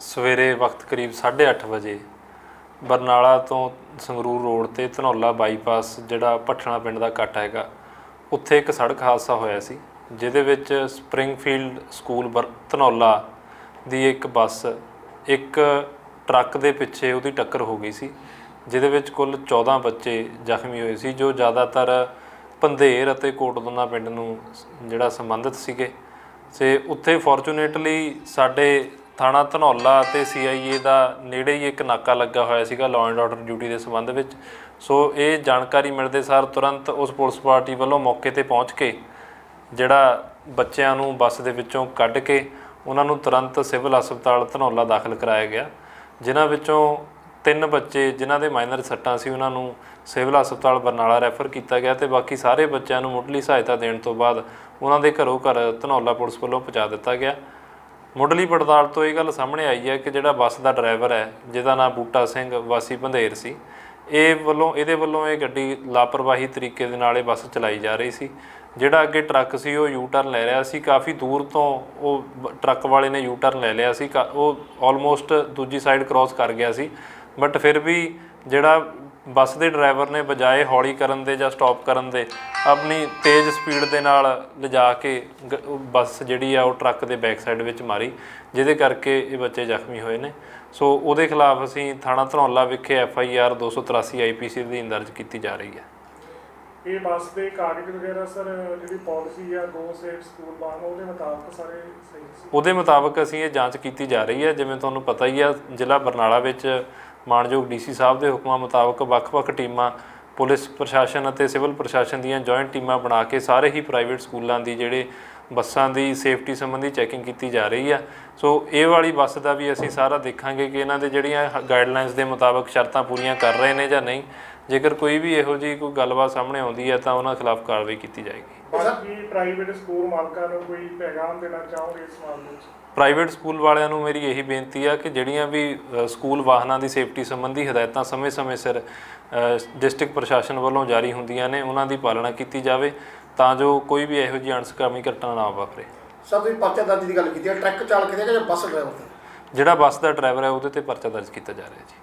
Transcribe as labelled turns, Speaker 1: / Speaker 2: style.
Speaker 1: ਸਵੇਰੇ ਵਕਤ ਕਰੀਬ 8:30 ਵਜੇ ਬਰਨਾਲਾ ਤੋਂ ਸੰਗਰੂਰ ਰੋਡ ਤੇ ਧਨੌਲਾ ਬਾਈਪਾਸ, ਜਿਹੜਾ ਭੱਠਣਾ ਪਿੰਡ ਦਾ ਕੱਟ ਹੈਗਾ, ਉੱਥੇ ਇੱਕ ਸੜਕ ਹਾਦਸਾ ਹੋਇਆ ਸੀ, ਜਿਹਦੇ ਵਿੱਚ ਸਪ੍ਰਿੰਗਫੀਲਡ ਸਕੂਲ ਬਰ- ਧਨੌਲਾ ਦੀ ਇੱਕ ਬੱਸ ਇੱਕ ਟਰੱਕ ਦੇ ਪਿੱਛੇ ਉਹਦੀ ਟੱਕਰ ਹੋ ਗਈ ਸੀ, ਜਿਹਦੇ ਵਿੱਚ ਕੁੱਲ 14 ਬੱਚੇ ਜ਼ਖਮੀ ਹੋਏ ਸੀ, ਜੋ ਜ਼ਿਆਦਾਤਰ ਪੰਧੇਰ ਅਤੇ ਕੋਟਦੋਨਾ ਪਿੰਡ ਨੂੰ ਜਿਹੜਾ ਸੰਬੰਧਿਤ ਸੀਗੇ। ਤੇ ਉੱਥੇ ਫੋਰਚੂਨੇਟਲੀ ਸਾਡੇ ਥਾਣਾ ਧਨੌਲਾ ਤੇ ਸੀਆਈਏ ਦਾ ਨੇੜੇ ਹੀ ਇੱਕ ਨਾਕਾ ਲੱਗਾ ਹੋਇਆ ਸੀਗਾ ਲਾਅ ਐਂਡ ਆਰਡਰ ਡਿਊਟੀ ਦੇ ਸੰਬੰਧ ਵਿੱਚ। ਸੋ ਇਹ ਜਾਣਕਾਰੀ ਮਿਲਦੇ ਸਾਰ ਤੁਰੰਤ ਉਸ ਪੁਲਿਸ ਪਾਰਟੀ ਵੱਲੋਂ ਮੌਕੇ ਤੇ ਪਹੁੰਚ ਕੇ ਜਿਹੜਾ ਬੱਚਿਆਂ ਨੂੰ ਬੱਸ ਦੇ ਵਿੱਚੋਂ ਕੱਢ ਕੇ ਉਹਨਾਂ ਨੂੰ ਤੁਰੰਤ ਸਿਵਲ ਹਸਪਤਾਲ ਧਨੌਲਾ ਦਾਖਲ ਕਰਾਇਆ ਗਿਆ, ਜਿਨ੍ਹਾਂ ਵਿੱਚੋਂ ਤਿੰਨ ਬੱਚੇ ਜਿਨ੍ਹਾਂ ਦੇ ਮਾਈਨਰ ਸੱਟਾਂ ਸੀ, ਉਹਨਾਂ ਨੂੰ ਸਿਵਲ ਹਸਪਤਾਲ ਬਰਨਾਲਾ ਰੈਫਰ ਕੀਤਾ ਗਿਆ ਤੇ ਬਾਕੀ ਸਾਰੇ ਬੱਚਿਆਂ ਨੂੰ ਮੁੱਢਲੀ ਸਹਾਇਤਾ ਦੇਣ ਤੋਂ ਬਾਅਦ ਉਹਨਾਂ ਦੇ ਘਰੋਂ ਘਰ ਧਨੌਲਾ ਪੁਲਿਸ ਵੱਲੋਂ ਪਹੁੰਚਾ ਦਿੱਤਾ ਗਿਆ। ਮੁੱਢਲੀ ਪੜਤਾਲ ਤੋਂ ਇਹ ਗੱਲ ਸਾਹਮਣੇ ਆਈ ਹੈ ਕਿ ਜਿਹੜਾ ਬੱਸ ਦਾ ਡਰਾਈਵਰ ਹੈ, ਜਿਹਦਾ ਨਾਮ ਬੂਟਾ ਸਿੰਘ ਵਾਸੀ ਬੰਧੇਰ ਸੀ, ਇਹ ਵੱਲੋਂ, ਇਹਦੇ ਵੱਲੋਂ ਇਹ ਗੱਡੀ ਲਾਪਰਵਾਹੀ ਤਰੀਕੇ ਦੇ ਨਾਲ ਇਹ ਬੱਸ ਚਲਾਈ ਜਾ ਰਹੀ ਸੀ। ਜਿਹੜਾ ਅੱਗੇ ਟਰੱਕ ਸੀ, ਉਹ ਯੂ ਟਰਨ ਲੈ ਰਿਹਾ ਸੀ। ਕਾਫੀ ਦੂਰ ਤੋਂ ਉਹ ਬ- ਟਰੱਕ ਵਾਲੇ ਨੇ ਯੂ ਟਰਨ ਲੈ ਲਿਆ ਸੀ। ਕਾ- ਉਹ ਆਲਮੋਸਟ ਦੂਜੀ ਸਾਈਡ ਕ੍ਰਾਸ ਕਰ ਗਿਆ ਸੀ। ਬਟ ਫਿਰ ਵੀ ਜਿਹੜਾ ਬੱਸ ਦੇ ਡਰਾਈਵਰ ਨੇ ਬਜਾਏ ਹੌਲੀ ਕਰਨ ਦੇ ਜਾਂ ਸਟਾਪ ਕਰਨ ਦੇ ਆਪਣੀ ਤੇਜ਼ ਸਪੀਡ ਦੇ ਨਾਲ ਲਿਜਾ ਕੇ ਬੱਸ ਜਿਹੜੀ ਆ ਉਹ ਟਰੱਕ ਦੇ ਬੈਕ ਸਾਈਡ ਵਿੱਚ ਮਾਰੀ ਜਿਹਦੇ ਕਰਕੇ ਇਹ ਬੱਚੇ ਜ਼ਖਮੀ ਹੋਏ ਨੇ। ਸੋ ਉਹਦੇ ਖਿਲਾਫ ਅਸੀਂ ਥਾਣਾ ਧਨੌਲਾ ਵਿਖੇ ਐਫ ਆਈ ਆਰ 283 ਆਈਪੀਸੀ ਦੇ ਅਧੀਨ ਦਰਜ ਕੀਤੀ ਜਾ ਰਹੀ ਹੈ।
Speaker 2: ਇਹ ਬੱਸ ਦੇ ਕਾਗਜ਼ ਵਗੈਰਾ ਸਰ ਜਿਹੜੀ ਪਾਲਿਸੀ ਆ ਗੋ ਸੇਫ ਸਕੂਲ ਬਾਨ ਉਹਦੇ ਮੁਤਾਬਕ ਸਾਰੇ ਸਹੀ ਸੀ?
Speaker 1: ਉਹਦੇ ਮੁਤਾਬਕ ਅਸੀਂ ਇਹ ਜਾਂਚ ਕੀਤੀ ਜਾ ਰਹੀ ਹੈ। ਜਿਵੇਂ ਤੁਹਾਨੂੰ ਪਤਾ ਹੀ ਆ ਜ਼ਿਲ੍ਹਾ ਬਰਨਾਲਾ ਵਿੱਚ ਮਾਨਯੋਗ ਡੀਸੀ ਸਾਹਿਬ ਦੇ ਹੁਕਮਾਂ ਮੁਤਾਬਕ ਵੱਖ-ਵੱਖ ਟੀਮਾਂ, ਪੁਲਿਸ ਪ੍ਰਸ਼ਾਸਨ ਅਤੇ ਸਿਵਲ ਪ੍ਰਸ਼ਾਸਨ ਦੀਆਂ ਜੁਆਇੰਟ ਟੀਮਾਂ ਬਣਾ ਕੇ ਸਾਰੇ ਹੀ ਪ੍ਰਾਈਵੇਟ ਸਕੂਲਾਂ ਦੀ ਜਿਹੜੇ ਬੱਸਾਂ ਦੀ ਸੇਫਟੀ ਸੰਬੰਧੀ ਚੈਕਿੰਗ ਕੀਤੀ ਜਾ ਰਹੀ ਆ। ਸੋ ਇਹ ਵਾਲੀ ਬੱਸ ਦਾ ਵੀ ਅਸੀਂ ਸਾਰਾ ਦੇਖਾਂਗੇ ਕਿ ਇਹਨਾਂ ਦੇ ਜਿਹੜੀਆਂ ਗਾਈਡਲਾਈਨਸ ਦੇ ਮੁਤਾਬਕ ਸ਼ਰਤਾਂ ਪੂਰੀਆਂ ਕਰ ਰਹੇ ਨੇ ਜਾਂ ਨਹੀਂ। ਜੇਕਰ ਕੋਈ ਵੀ ਇਹੋ ਜਿਹੀ ਕੋਈ ਗੱਲਬਾਤ ਸਾਹਮਣੇ ਆਉਂਦੀ ਹੈ ਤਾਂ ਉਹਨਾਂ ਖਿਲਾਫ ਕਾਰਵਾਈ ਕੀਤੀ ਜਾਏਗੀ।
Speaker 2: ਬਾਕੀ ਪ੍ਰਾਈਵੇਟ ਸਕੂਲ ਮਾਲਕਾਂ ਨੂੰ ਕੋਈ ਪੈਗਾਮ ਦੇਣਾ ਚਾਹੋਗੇ ਇਸ ਮਾਮਲੇ ਵਿੱਚ
Speaker 1: ਪ੍ਰਾਈਵੇਟ ਸਕੂਲ ਵਾਲਿਆਂ ਨੂੰ ਮੇਰੀ ਇਹੀ ਬੇਨਤੀ ਆ ਕਿ ਜਿਹੜੀਆਂ ਵੀ ਸਕੂਲ ਵਾਹਨਾਂ ਦੀ ਸੇਫਟੀ ਸੰਬੰਧੀ ਹਦਾਇਤਾਂ ਸਮੇਂ-ਸਮੇਂ ਸਿਰ ਡਿਸਟ੍ਰਿਕਟ ਪ੍ਰਸ਼ਾਸਨ ਵੱਲੋਂ ਜਾਰੀ ਹੁੰਦੀਆਂ ਨੇ ਉਹਨਾਂ ਦੀ ਪਾਲਣਾ ਕੀਤੀ ਜਾਵੇ ਤਾਂ ਜੋ ਕੋਈ ਵੀ ਇਹੋ ਜਿਹੀ ਅਣਸਕਾਮੀ ਘਟਨਾ ਨਾ ਵਾਪਰੇ।
Speaker 3: ਸਰ ਤੁਸੀਂ ਪਰਚਾ ਦਰਜ ਦੀ ਗੱਲ ਕੀਤੀ ਹੈ ਟਰੱਕ ਚਾਲਕ ਦੇ ਜਾਂ ਬੱਸ ਡਰਾਈਵਰ ਦੇ?
Speaker 1: ਜਿਹੜਾ ਬੱਸ ਦਾ ਡਰਾਈਵਰ ਹੈ ਉਹਦੇ ਤੇ ਪਰਚਾ ਦਰਜ ਕੀਤਾ ਜਾ ਰਿਹਾ ਜੀ।